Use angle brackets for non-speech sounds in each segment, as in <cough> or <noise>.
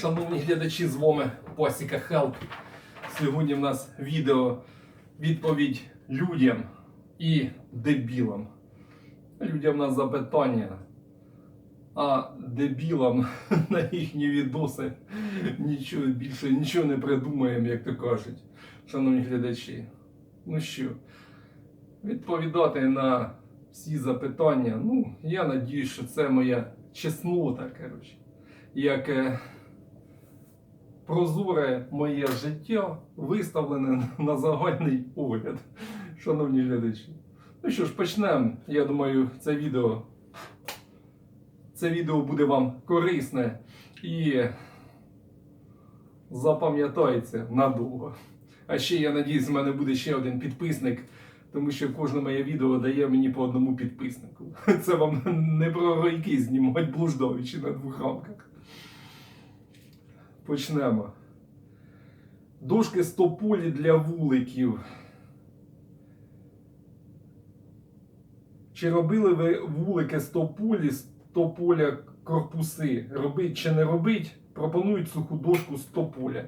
Шановні глядачі, з вами Посіка Хелп. Сьогодні в нас відео відповідь людям і дебілам. Людям на запитання, а дебілам <laughs> на їхні відоси нічого більше нічого не придумаємо, як то кажуть. Шановні глядачі. Ну що, відповідати на всі запитання. Ну, я надіюсь, що це моя чеснота, коротше. Як е, прозоре моє життя виставлене <laughs> на загальний огляд, шановні глядачі. Ну що ж, почнемо. Я думаю, це відео. Це відео буде вам корисне і запам'ятається надовго. А ще я надіюсь, в мене буде ще один підписник, тому що кожне моє відео дає мені по одному підписнику. <laughs> Це вам не про ройки знімати блуждовичі на двох рамках. Почнемо. Дошки з тополі для вуликів. Чи робили ви вулики з тополі, з тополя корпуси? Робить чи не робить? Пропонують суху дошку з тополя.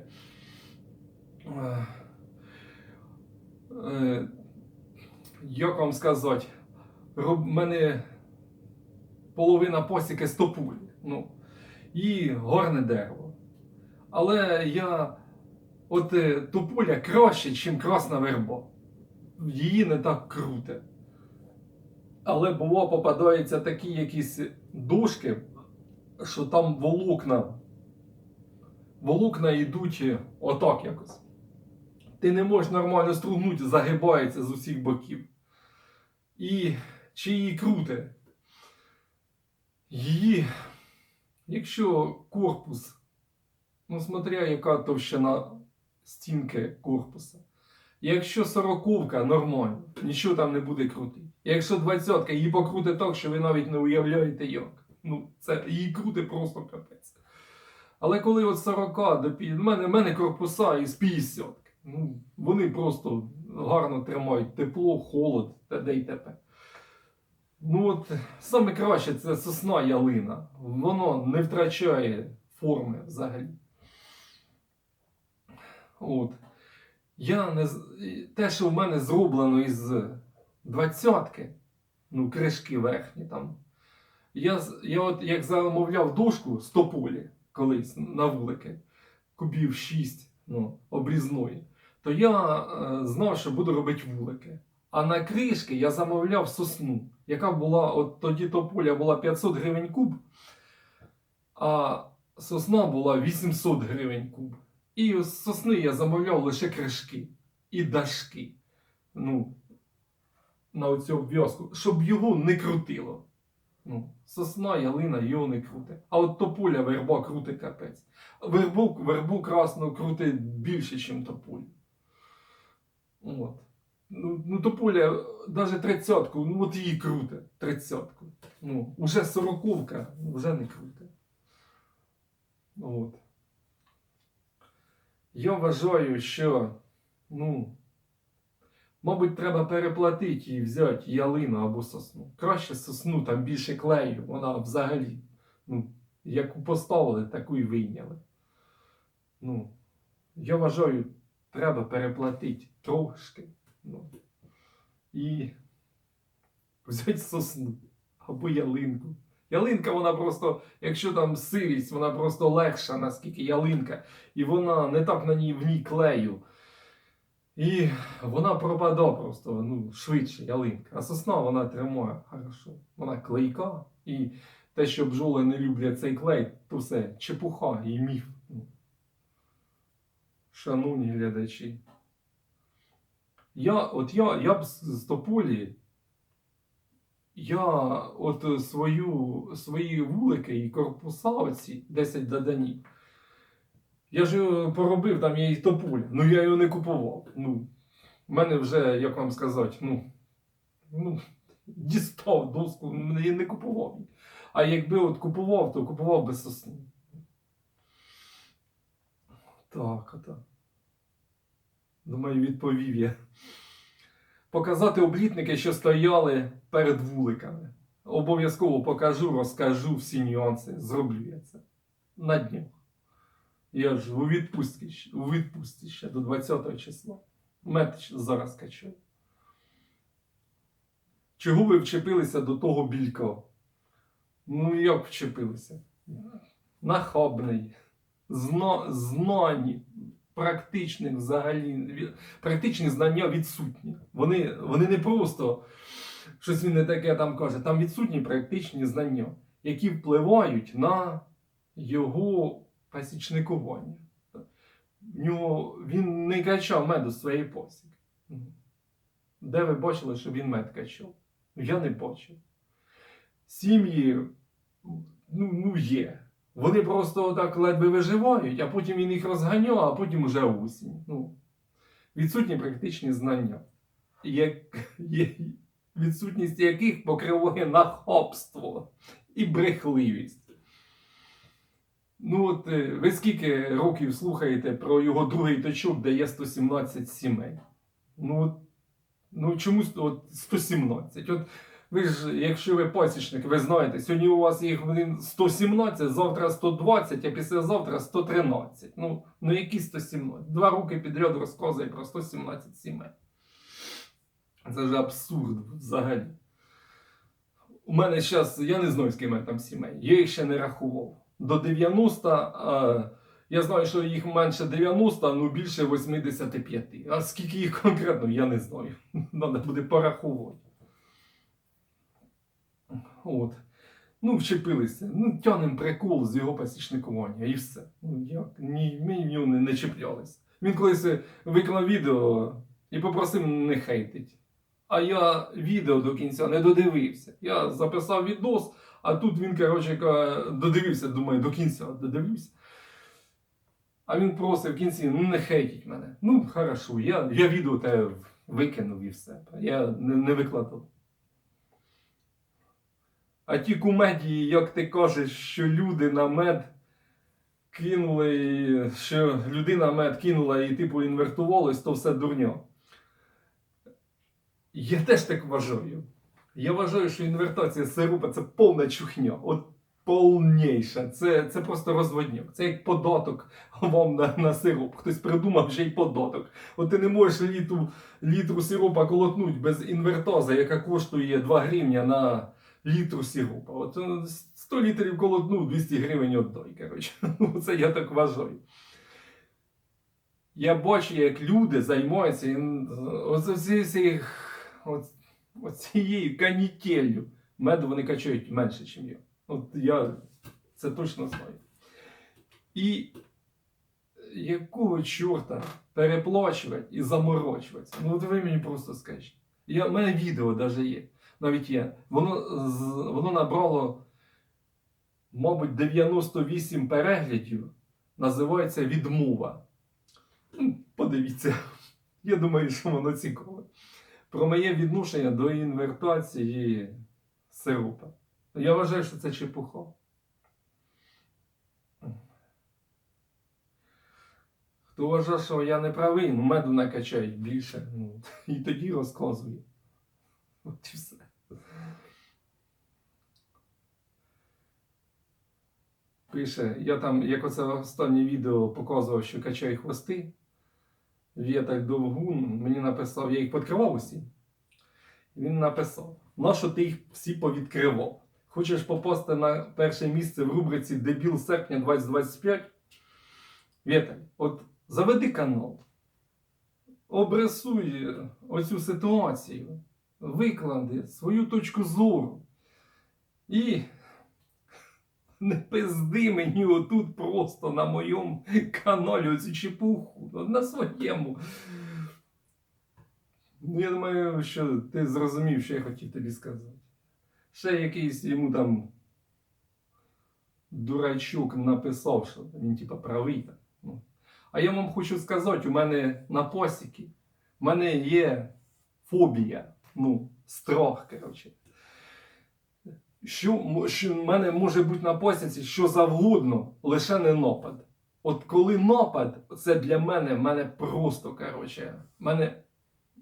Е, Як вам сказати? Роб... мене половина посіки з тополі. Ну, і горне дерево. Але я от е, тополя краще, ніж красна верба. Її не так круте. Але було попадаються такі якісь дошки, що там волокна. Волокна йдуть отак якось. Ти не можеш нормально стругнути, загибається з усіх боків. І чи її круте? Її, якщо корпус, ну смотря яка товщина стінки корпуса. Якщо сороковка нормально, нічого там не буде крутити. Якщо двадцятка її покрути так, що ви навіть не уявляєте як. Ну, це її крути просто капець. Але коли от 40 до 50, в мене, в мене корпуса із 50. Ну, вони просто гарно тримають тепло, холод, т.д. і т.п. Ну от саме краще це сосна ялина. Воно не втрачає форми взагалі. От. Я не те, що в мене зроблено із двадцятки, ну, кришки верхні там. Я, я от як замовляв дошку з тополі колись на вулики, кубів 6 ну, обрізної, то я е, знав, що буду робити вулики. А на кришки я замовляв сосну, яка була, от тоді тополя була 500 гривень куб, а сосна була 800 гривень куб. І з сосни я замовляв лише кришки і дашки. Ну, на оцю обв'язку, щоб його не крутило. Ну, сосна, ялина його не крутить. А от тополя верба крутить капець. Вербу, вербу красну крутить більше, ніж тополю. От. Ну, ну тополя, навіть тридцятку, ну от її крутить, тридцятку. Ну, уже сороковка, вже не крутить. От. Я вважаю, що, ну, мабуть, треба переплатити і взяти ялину або сосну. Краще сосну, там більше клею, вона взагалі, ну, яку поставили, таку і вийняли. Ну, я вважаю, треба переплатити трошки. Ну, і взяти сосну або ялинку. Ялинка, вона просто, якщо там сирість, вона просто легша, наскільки ялинка. І вона не так на ній в ній клею. І вона пропадає просто ну, швидше ялинка. А сосна вона тримає хорошо. Вона клейка. І те, що бджоли не люблять цей клей, то все чепуха і міф. Шановні глядачі. Я, от я, я б з тополі я от е, свою, свої вулики і корпуса, оці 10 доданів, я ж його поробив, там є і тополя, ну я його не купував. Ну, в мене вже, як вам сказати, ну, ну дістав доску, ну, я не купував. А якби от купував, то купував без сосни. Так, ото. Думаю, відповів я показати облітники, що стояли перед вуликами. Обов'язково покажу, розкажу всі нюанси. Зроблю я це на днях. Я ж у відпустці, у відпустці ще до 20 числа. Мед зараз качаю. Чого ви вчепилися до того білька? Ну, як вчепилися? Нахабний, зно, знані, практичних взагалі, практичні знання відсутні. Вони, вони не просто щось він не таке там каже, там відсутні практичні знання, які впливають на його пасічникування. В нього, він не качав меду своєї посіки. Де ви бачили, що він мед качав? Я не бачив. Сім'ї ну, ну є. Вони просто так ледве виживають, а потім він їх розганяв, а потім уже осінь. Ну, відсутні практичні знання, як, відсутність яких покриває нахабство і брехливість. Ну, от е, ви скільки років слухаєте про його другий точок, де є 117 сімей? Ну, от, ну чомусь от 117. От ви ж, якщо ви пасічник, ви знаєте, сьогодні у вас їх 117, завтра 120, а післязавтра 113. Ну, ну які 117? Два роки підряд розказує про 117 сімей. Це ж абсурд взагалі. У мене зараз, я не знаю, в мене там сімей. Я їх ще не рахував. До 90, а, я знаю, що їх менше 90, ну більше 85. А скільки їх конкретно, я не знаю. <laughs> Треба буде порахувати. От. Ну, вчепилися. Ну, тянем прикол з його пасічникування і все. Ну, як? Ні, ми в нього не, не чіплялись. Він колись виклав відео і попросив не хейтить. А я відео до кінця не додивився. Я записав відос, а тут він, коротше, додивився, думаю, до кінця додивився. А він просив в кінці, ну не хейтіть мене. Ну, хорошо, я, я відео те викинув і все. Я не, не викладав. А ті кумедії, як ти кажеш, що люди на мед кинули, що людина мед кинула і типу інвертувалась, то все дурня. Я теж так вважаю. Я вважаю, що інвертація сиропа це повна чухня. От повніша. Це, це просто розводняк. Це як податок вам на, на сироп. Хтось придумав вже й податок. От ти не можеш літру, літру сиропа колотнуть без інвертоза, яка коштує 2 гривня на літру сиропа. От е, 100 літрів колотнув, 200 гривень віддай. Коротше. <laughs> Ну, Це я так вважаю. Я бачу, як люди займаються оцією канітелью. Меду вони качають менше, ніж я. От я це точно знаю. І якого чорта переплачувати і заморочуватися? Ну от ви мені просто скажіть. У мене відео навіть є. Навіть є. Воно, воно набрало, мабуть, 98 переглядів. Називається відмова. Ну, Подивіться. Я думаю, що воно цікаве. Про моє відношення до інвертації сиропа. Я вважаю, що це чепуха. Хто вважає, що я не правий, ну меду накачають більше. Ну, і тоді розказую. От і все. Пише, я там, як оце останнє відео показував, що качаю хвости. Вєтак Довгун мені написав, я їх підкривав усі. Він написав: нащо ти їх всі повідкривав? Хочеш попасти на перше місце в рубриці Дебіл серпня 2025? Вєталь, от заведи канал, обрисуй оцю ситуацію, виклади свою точку зору. І не пизди мені отут просто на моєму каналі оцю чепуху. На своєму. Ну, я думаю, що ти зрозумів, що я хотів тобі сказати. Ще якийсь йому там дурачок написав, що він типа правий. так, Ну. А я вам хочу сказати, у мене на посіки, у мене є фобія, ну, страх, коротше. Що, що в мене може бути на посіці що завгодно, лише не напад. От коли напад, це для мене, мене просто, коротше, мене,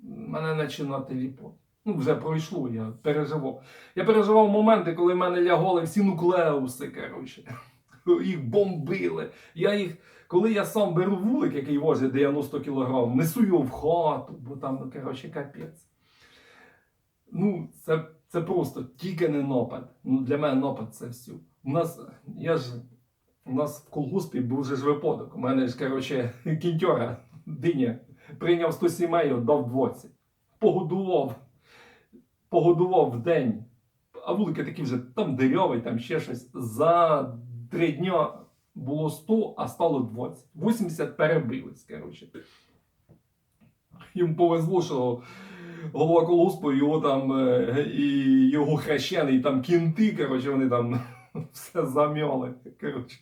мене починати ліпо. Ну, вже пройшло, я переживав. Я переживав моменти, коли в мене лягали всі нуклеуси, коротше. <laughs> їх бомбили. Я їх, коли я сам беру вулик, який важить 90 кг, несу його в хату, бо там, коротше, капець. Ну, це, це просто тільки не напад. Ну, для мене напад це все. У нас, я ж, у нас в колгоспі був же ж випадок. У мене ж, коротше, кінтьора, диня, прийняв 100 сімей, дав 20. Погодував. Погодував в день. А вулики такі вже там дерьовий, там ще щось. За три дня було 100, а стало 20. 80 перебились, коротше. Їм повезло, що голова колгоспу, його там е, і його хрещений, там кінти, коротше, вони там <laughs> все зам'яли. Коротше.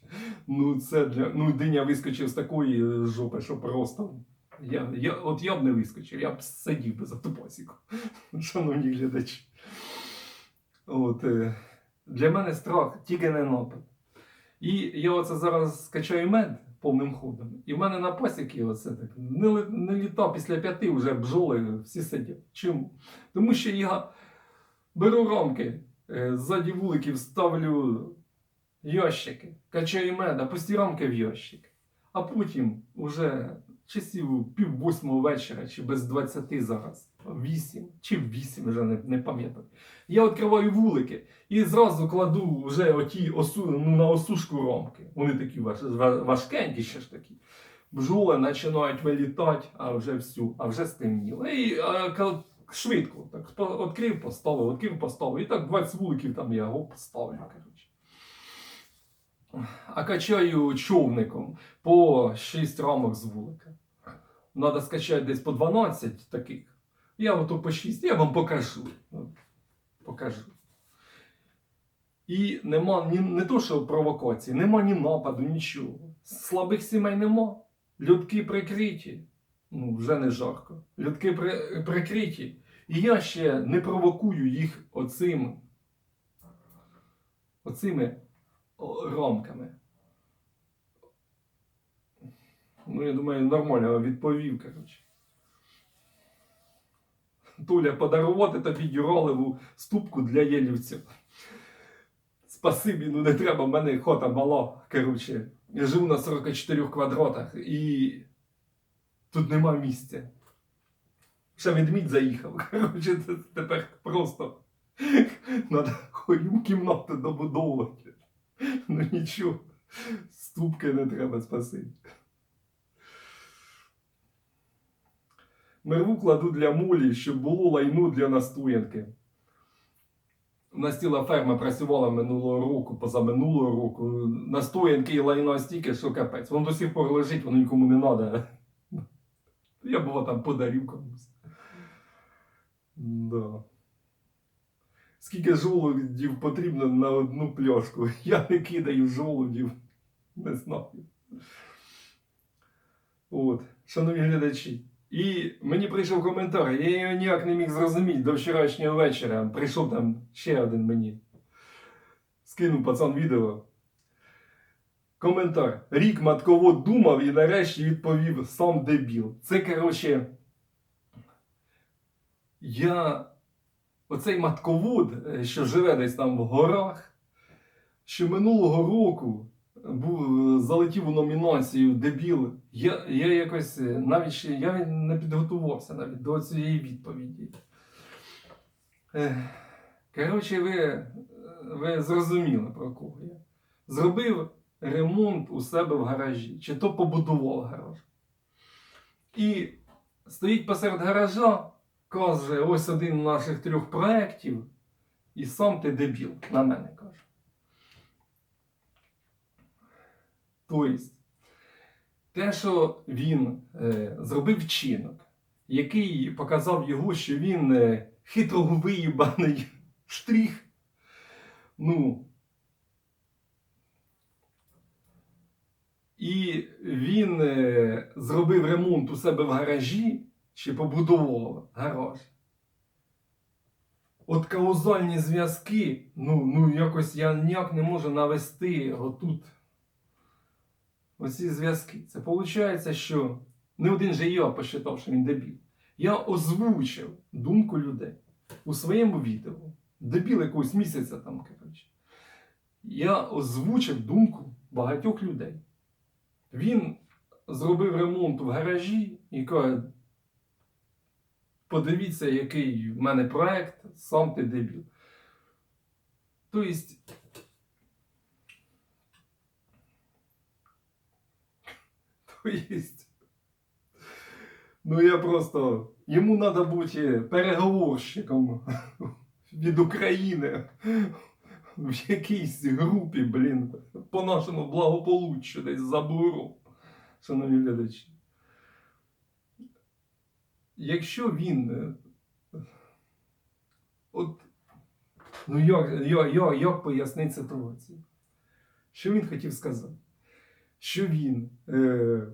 Ну, це для. Ну, диня вискочив з такої жопи, що просто. Я, я, от я б не вискочив, я б сидів би за ту пасіку, <laughs> шановні глядачі. От, е, для мене страх тільки не напад. І я оце зараз скачаю мед повним ходом. І в мене на пасіки оце так не, не літа після п'яти вже бджоли всі сидять. Чому? Тому що я беру рамки, е, ззаді вуликів ставлю ящики, качаю мед, а пусті рамки в ящик. А потім уже часів пів восьмого вечора, чи без 20 зараз, вісім, чи вісім, вже не, не пам'ятаю. Я відкриваю вулики і зразу кладу вже оті осу, ну, на осушку ромки. Вони такі важ, ва- важкенькі ще ж такі. Бджоли починають вилітати, а вже всю, а вже стемніло. І а, швидко. Так, відкрив, поставив, відкрив, поставив. І так 20 вуликів там я гоп, ставлю. Коротше. А качаю човником по 6 рамок з вулика. Надо скачати десь по 12 таких. Я ото по 6, я вам покажу. Покажу. І нема ні, не то, що провокації, нема ні нападу, нічого. Слабих сімей нема. Людки прикриті. Ну, вже не жарко. Людки при, прикриті. І я ще не провокую їх оцим, оцими рамками. Ну, я думаю, нормально відповів, коротше. Туля, подарувати тобі дюролеву ступку для єлівців. Спасибі, ну не треба, мене хота мала. Коротше, я живу на 44 квадратах і тут нема місця. Ще ведмідь заїхав. <laughs> Коротше, це тепер просто треба йому кімнату добудовувати. Ну нічого, ступки не треба, спасибі. Мерву кладу для мулі, щоб було лайну для настоянки. У нас ціла ферма працювала минулого року, позаминулого року. Настоянки і лайно стільки, що капець. Воно до сих пор лежить, воно нікому не треба. Я було там подарів комусь. Да. Скільки жолудів потрібно на одну пляшку? Я не кидаю жолудів. Не знаю. От, шановні глядачі. І мені прийшов коментар, я його ніяк не міг зрозуміти до вчорашнього вечора. Прийшов там ще один мені. Скинув пацан відео. Коментар. Рік матковод думав і нарешті відповів сам дебіл. Це, коротше. Я. Оцей матковод, е, що живе десь там в горах, що минулого року був, залетів у номінацію Дебіл. Я, я якось е, навіть ще я не підготувався навіть до цієї відповіді. Коротше, ви, ви зрозуміли про кого я. Зробив ремонт у себе в гаражі, чи то побудував гараж. І стоїть посеред гаража, каже, ось один з наших трьох проєктів, і сам ти дебіл, на мене каже. Тобто, те, що він е, зробив вчинок, який показав його, що він е, хитро виїбаний <laughs> штрих, ну, і він е, зробив ремонт у себе в гаражі, чи побудував гараж. От каузальні зв'язки, ну, ну якось я ніяк не можу навести отут оці зв'язки. Це виходить, що не один же я посчитав, що він дебіл. Я озвучив думку людей у своєму відео. Дебіл якогось місяця там, коротше. Я озвучив думку багатьох людей. Він зробив ремонт в гаражі і каже: подивіться, який в мене проект, сам ти дебіл. Тобто, то есть, ну я просто. Йому треба бути переговорщиком від України в якійсь групі, блін, по нашому благополуччю десь за буру, шановні глядачі. Якщо він. е, От. Ну як, як, як пояснити ситуацію? Що він хотів сказати? Що він е,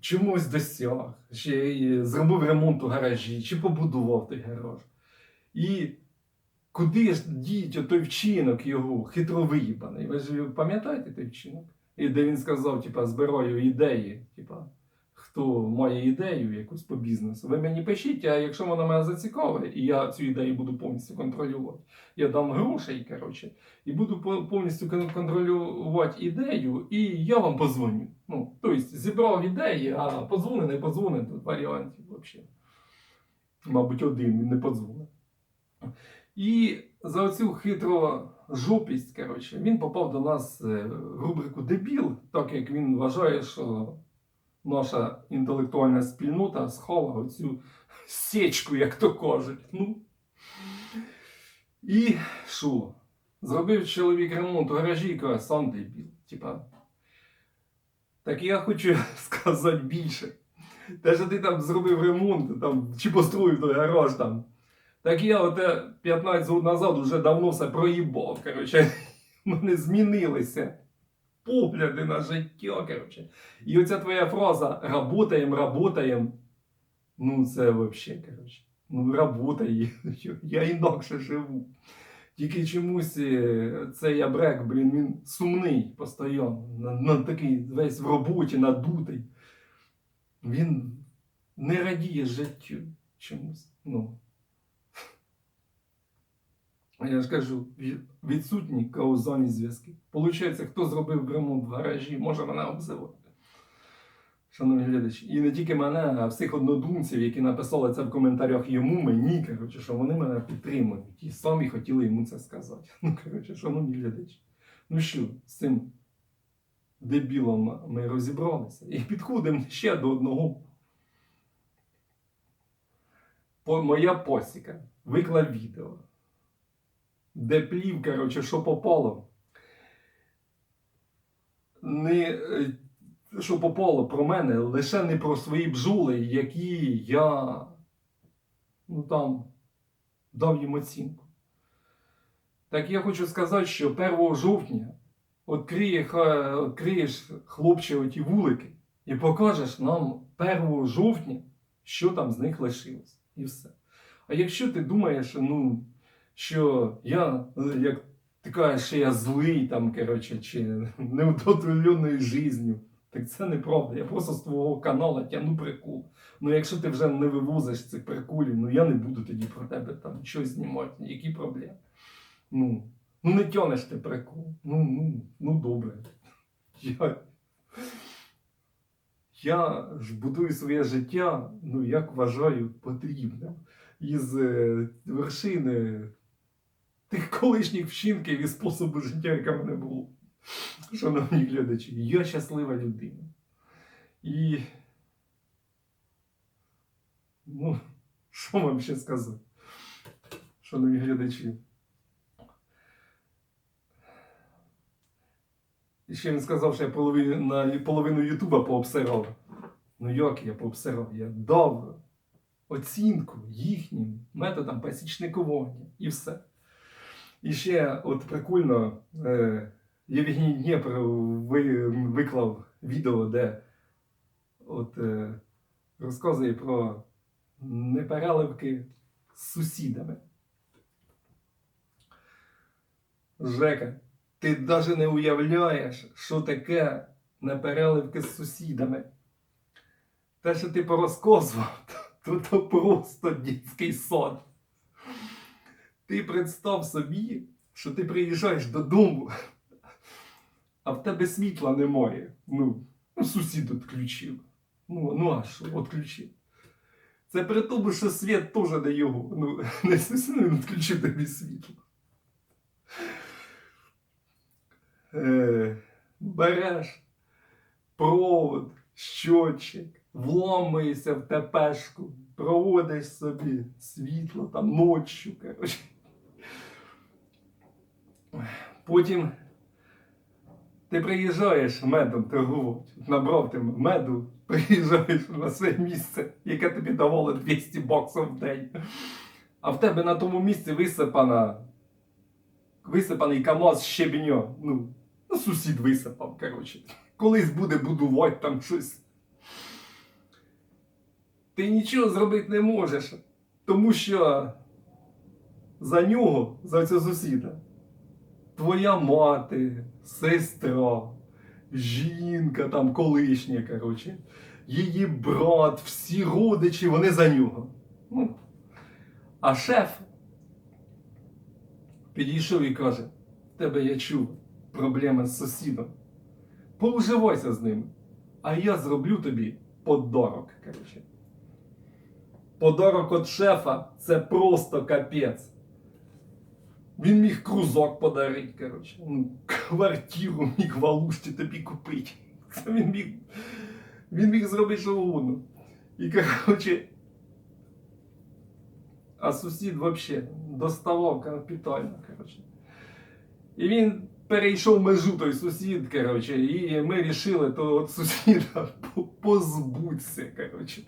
чомусь досяг, чи зробив ремонт у гаражі, чи побудував той гараж. І куди ж діють той вчинок його хитровиїбаний? Ви ж пам'ятаєте той вчинок? І де він сказав, типа, збираю ідеї, типа, хто має ідею якусь по бізнесу, ви мені пишіть, а якщо вона мене зацікавить, і я цю ідею буду повністю контролювати, я дам грошей, коротше, і буду повністю контролювати ідею, і я вам позвоню. Ну, тобто зібрав ідеї, а позвони, не позвони, тут варіантів взагалі. Мабуть, один не подзвонить. І за оцю хитру жопість, коротше, він попав до нас е, в рубрику Дебіл, так як він вважає, що наша інтелектуальна спільнота сховала оцю сечку, як то кажуть. Ну. І що? Зробив чоловік ремонт у гаражі і каже, сам дебіл. Типа. Так я хочу <laughs> сказати більше. Те, що ти там зробив ремонт, там, чи построїв той гараж там. Так я оте 15 років назад уже давно все проїбав. Коротше, <laughs> мене змінилися погляди на життя. Коротше. І оця твоя фраза работаєм, работаєм. Ну, це взагалі, коротше. Ну, работай. <laughs> Я інакше живу. Тільки чомусь е, цей абрек, блін, він сумний постійно. На, на такий весь в роботі, надутий. Він не радіє життю чомусь. Ну. Я ж кажу, відсутні каузальні зв'язки. Получається, хто зробив ремонт в гаражі, може мене обзивати. Шановні глядачі, і не тільки мене, а всіх однодумців, які написали це в коментарях йому, мені, коротше, що вони мене підтримують. І самі хотіли йому це сказати. Ну, коротше, шановні глядачі. Ну що, з цим дебілом ми розібралися і підходимо ще до одного. Моя посіка виклав відео де плів, коротше, що попало. Не, е, що попало про мене, лише не про свої бджоли, які я ну там дав їм оцінку. Так я хочу сказати, що 1 жовтня відкриє, відкриєш хлопче оті вулики і покажеш нам 1 жовтня, що там з них лишилось. І все. А якщо ти думаєш, ну що я, е, як ти кажеш, що я злий там, коротше, чи неудовлетвореною життю. Так це неправда. Я просто з твого каналу тягну прикол. Ну якщо ти вже не вивозиш цих приколів, ну я не буду тоді про тебе там щось знімати. Які проблеми? Ну, ну не тянеш ти прикол. Ну, ну, ну добре. Я, я ж будую своє життя, ну як вважаю, потрібним. Із е, вершини тих колишніх вчинків і способу життя, яке мене було. Шановні глядачі, я щаслива людина. І. Ну, що вам ще сказати? Шановні глядачі. І ще він сказав, що я половину, на половину Ютуба пообсирав. Ну як я пообсирав? Я дав оцінку їхнім методам пасічникування і все. І ще от прикольно, е, Євгеній Дніпр ви, виклав відео, де от, е, розказує про непереливки з сусідами. Жека, ти навіть не уявляєш, що таке непереливки з сусідами. Те, що ти порозказував, <laughs> то, то просто дитячий сон. Ти представ собі, що ти приїжджаєш додому, а в тебе світла немає. Ну, ну сусід відключив. Ну, ну а що, відключив. Це при тому, що світ теж не його. Ну, <laughs> не сусід він відключив тобі світло. Е, береш провод, щотчик, вломуєшся в тепешку, проводиш собі світло там ночі, коротше. Потім ти приїжджаєш медом торгувати, набрав ти меду, приїжджаєш на своє місце, яке тобі давало 200 баксів в день. А в тебе на тому місці висипана, висипаний КАМАЗ щебеньо. Ну, ну, сусід висипав, коротше. Колись буде будувати там щось. Ти нічого зробити не можеш, тому що за нього, за цього сусіда, твоя мати, сестра, жінка там колишня, коротше, її брат, всі родичі, вони за нього. Ну, а шеф підійшов і каже: тебе я чув проблеми з сусідом. Поуживайся з ним, а я зроблю тобі подарок. Коротше. Подарок від шефа це просто капець. Він міг крузок подарити, коротше. Ну, квартиру міг в Алушті тобі купити. Це він міг, він міг зробити що угодно. І коротше. А сусід взагалі доставав капітально, коротше. І він перейшов межу той сусід, коротше, і ми вирішили от сусіда по- позбутися, коротше.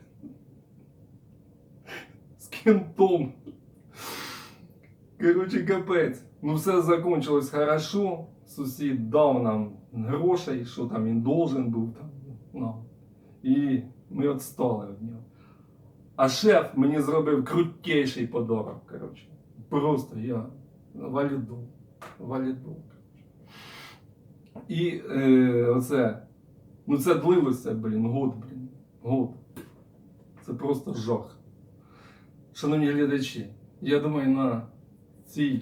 З кентом. Коротше, капець. Ну все закончилось хорошо. Сусід дав нам грошей, що там він должен був там. нам. І ми відстали від нього. А шеф мені зробив крутейший подарок, коротше. Просто я валідол. Валідол. І е, оце. Ну це длилося, блін, год, блін. Год. Це просто жах. Шановні глядачі, я думаю, на цій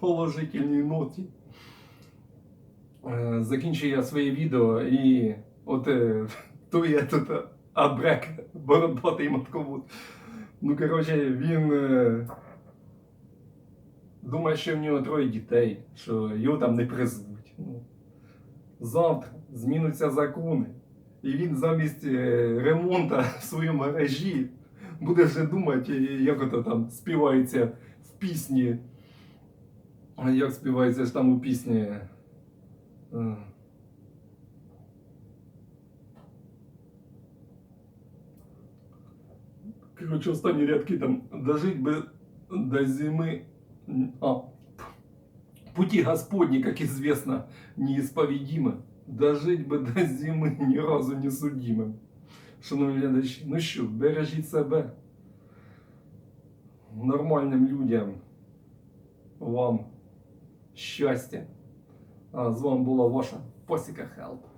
положительній ноті е, закінчую я своє відео і от е, то я тут абрек, бородатий матковод. Ну, коротше, він е, думає, що в нього троє дітей, що його там не призвуть. Ну, завтра змінуться закони. І він замість ремонту в своєму гаражі буде вже думати, як ото там співається пісні. А Як співається ж там у пісні. е, Короче, останні рядки там дожить би до зими. А, пути Господни, как известно, неисповедимы. Дожить би до зими ні разу не судимим. Шановні глядачі, ну що, бережіть себе. Нормальним людям. Вам щастя. З вами була ваша Посіка Хелп.